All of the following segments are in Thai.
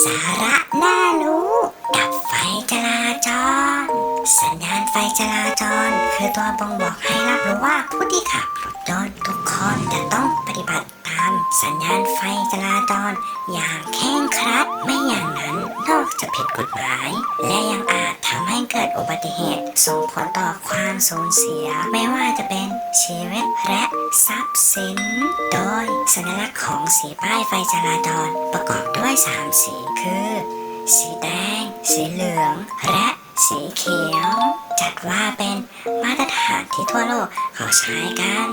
สาระน่ารู้กับไฟจราจร สัญญาณไฟจราจร คือตัวบ่งบอกให้รับรู้ว่าผู้ที่ขับรถยนต์ทุกคนจะต้องปฏิบัติตามสัญญาณไฟจราจรอย่างเคร่งครัด ผิดกฎหมาย และยังอาจทำให้เกิดอุบัติเหตุ ส่งผลต่อความสูญเสีย ไม่ว่าจะเป็นชีวิตและทรัพย์สิน โดยสัญลักษณ์ของสีป้ายไฟจราจรประกอบด้วย 3 สีคือ สีแดง สีเหลือง และสีเขียว จัดว่าเป็นมาตรฐานที่ทั่วโลกเขาใช้กัน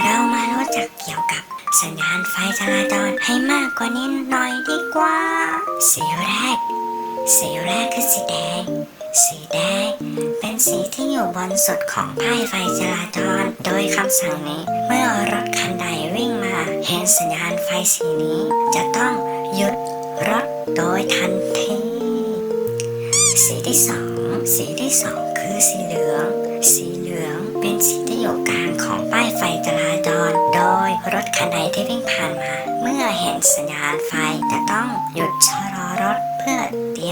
เรามารู้จักเกี่ยวกับสัญญาณไฟจราจรให้มากกว่านี้หน่อยดีกว่าสีแรก สีแรกคือสีแดง สีแดง เป็นสีที่อยู่บนสุดของป้ายไฟจราจร โดยคำสั่งนี้ เมื่อรถคันใดวิ่งมา เห็นสัญญาณไฟสีนี้ จะต้องหยุดรถโดยทันที สีที่สองสีที่สองคือสีเหลือง สีเหลืองเป็นสีที่อยู่กลางของป้ายไฟจราจร โดยรถคันใดที่วิ่งผ่านมา เมื่อเห็นสัญญาณไฟจะต้องหยุดชะลอรถเพื่อเตรียม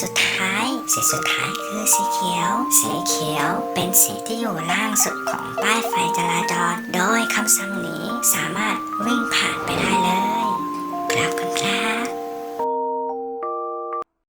สุดท้าย สีสุดท้ายคือสีเขียว สีเขียวเป็นสีที่อยู่ล่างสุดของป้ายไฟจราจร โดยคำสั่งนี้สามารถวิ่งผ่านไปได้เลย